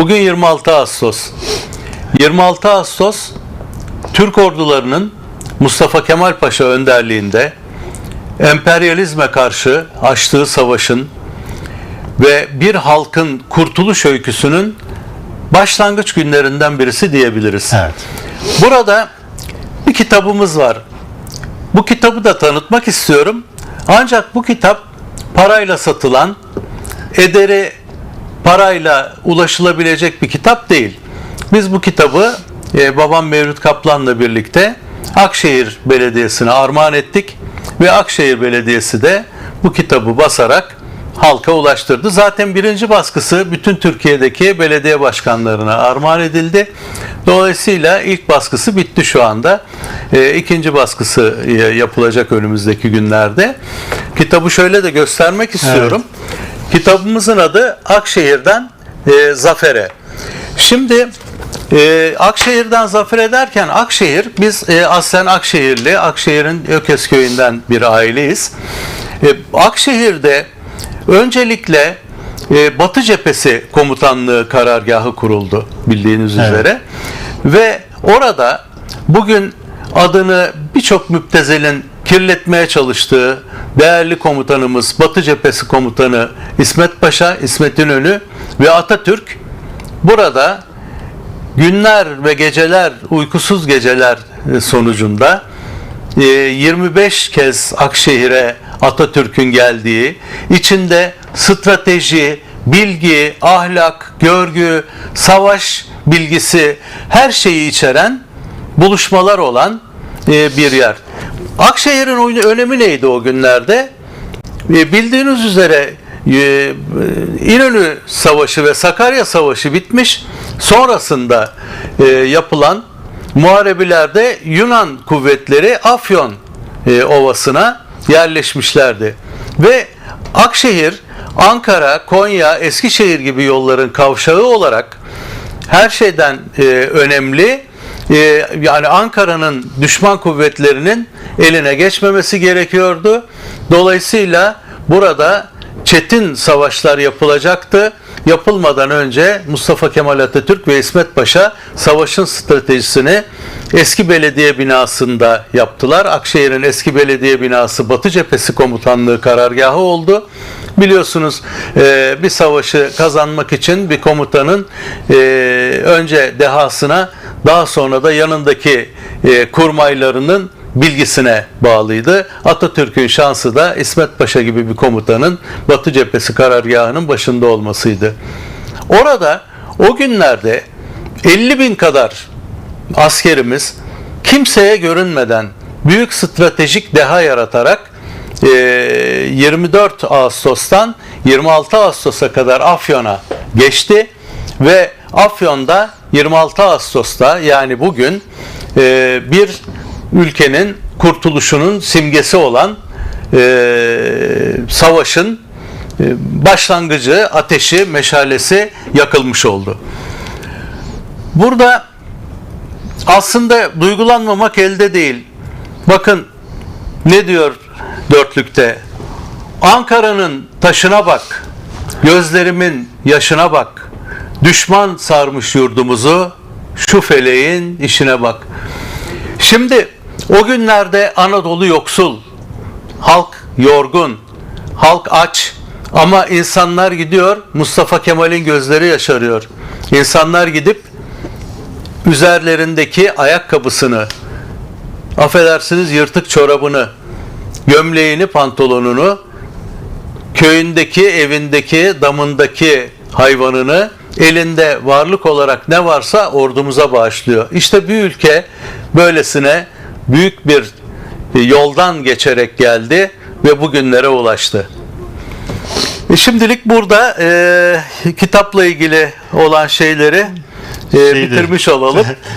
Bugün 26 Ağustos. 26 Ağustos Türk ordularının Mustafa Kemal Paşa önderliğinde emperyalizme karşı açtığı savaşın ve bir halkın kurtuluş öyküsünün başlangıç günlerinden birisi diyebiliriz. Evet. Burada bir kitabımız var. Bu kitabı da tanıtmak istiyorum. Ancak bu kitap parayla satılan, ederi parayla ulaşılabilecek bir kitap değil. Biz bu kitabı e, babam Mevlüt Kaplan'la birlikte Akşehir Belediyesi'ne armağan ettik ve Akşehir Belediyesi de bu kitabı basarak halka ulaştırdı. Zaten birinci baskısı bütün Türkiye'deki belediye başkanlarına armağan edildi. Dolayısıyla ilk baskısı bitti şu anda. E, ikinci baskısı e, yapılacak önümüzdeki günlerde. Kitabı şöyle de göstermek istiyorum. Kitabımızın adı Akşehir'den e, Zafer'e. Şimdi e, Akşehir'den Zafer'e derken Akşehir, biz e, aslen Akşehirli, Akşehir'in Ökesköy'ünden bir aileyiz. E, Akşehir'de öncelikle e, Batı Cephesi Komutanlığı karargahı kuruldu bildiğiniz Evet. üzere. Ve orada bugün adını birçok müptezelin kirletmeye çalıştığı değerli komutanımız Batı Cephesi Komutanı İsmet Paşa, İsmet İnönü ve Atatürk burada günler ve geceler, uykusuz geceler e, sonucunda e, 25 kez Akşehir'e Atatürk'ün geldiği, içinde strateji, bilgi, ahlak, görgü, savaş bilgisi her şeyi içeren buluşmalar olan e, bir yer. Akşehir'in önemi neydi o günlerde? E, Bildiğiniz üzere e, İnönü Savaşı ve Sakarya Savaşı bitmiş. Sonrasında e, yapılan muharebilerde Yunan kuvvetleri Afyon e, Ovası'na yerleşmişlerdi. Ve Akşehir, Ankara, Konya, Eskişehir gibi yolların kavşağı olarak her şeyden e, önemli e, yani Ankara'nın düşman kuvvetlerinin eline geçmemesi gerekiyordu. Dolayısıyla burada çetin savaşlar yapılacaktı. Yapılmadan önce Mustafa Kemal Atatürk ve İsmet Paşa savaşın stratejisini eski belediye binasında yaptılar. Akşehir'in eski belediye binası Batı Cephesi Komutanlığı karargahı oldu. Biliyorsunuz e, bir savaşı kazanmak için bir komutanın e, önce dehasına daha sonra da yanındaki e, kurmaylarının bilgisine bağlıydı. Atatürk'ün şansı da İsmet Paşa gibi bir komutanın Batı Cephesi karargahının başında olmasıydı. Orada o günlerde 50 bin kadar askerimiz kimseye görünmeden büyük stratejik deha yaratarak e, 24 Ağustos'tan 26 Ağustos'a kadar Afyon'a geçti ve Afyon'da 26 Ağustos'ta yani bugün e, bir ülkenin kurtuluşunun simgesi olan e, savaşın e, başlangıcı, ateşi, meşalesi yakılmış oldu. Burada aslında duygulanmamak elde değil. Bakın ne diyor dörtlükte? Ankara'nın taşına bak, gözlerimin yaşına bak. Düşman sarmış yurdumuzu, şu feleğin işine bak. Şimdi o günlerde Anadolu yoksul, halk yorgun, halk aç ama insanlar gidiyor Mustafa Kemal'in gözleri yaşarıyor. İnsanlar gidip üzerlerindeki ayakkabısını, affedersiniz yırtık çorabını, gömleğini, pantolonunu, köyündeki, evindeki, damındaki hayvanını elinde varlık olarak ne varsa ordumuza bağışlıyor. İşte bir ülke böylesine büyük bir yoldan geçerek geldi ve bugünlere ulaştı. E şimdilik burada e, kitapla ilgili olan şeyleri e, bitirmiş olalım.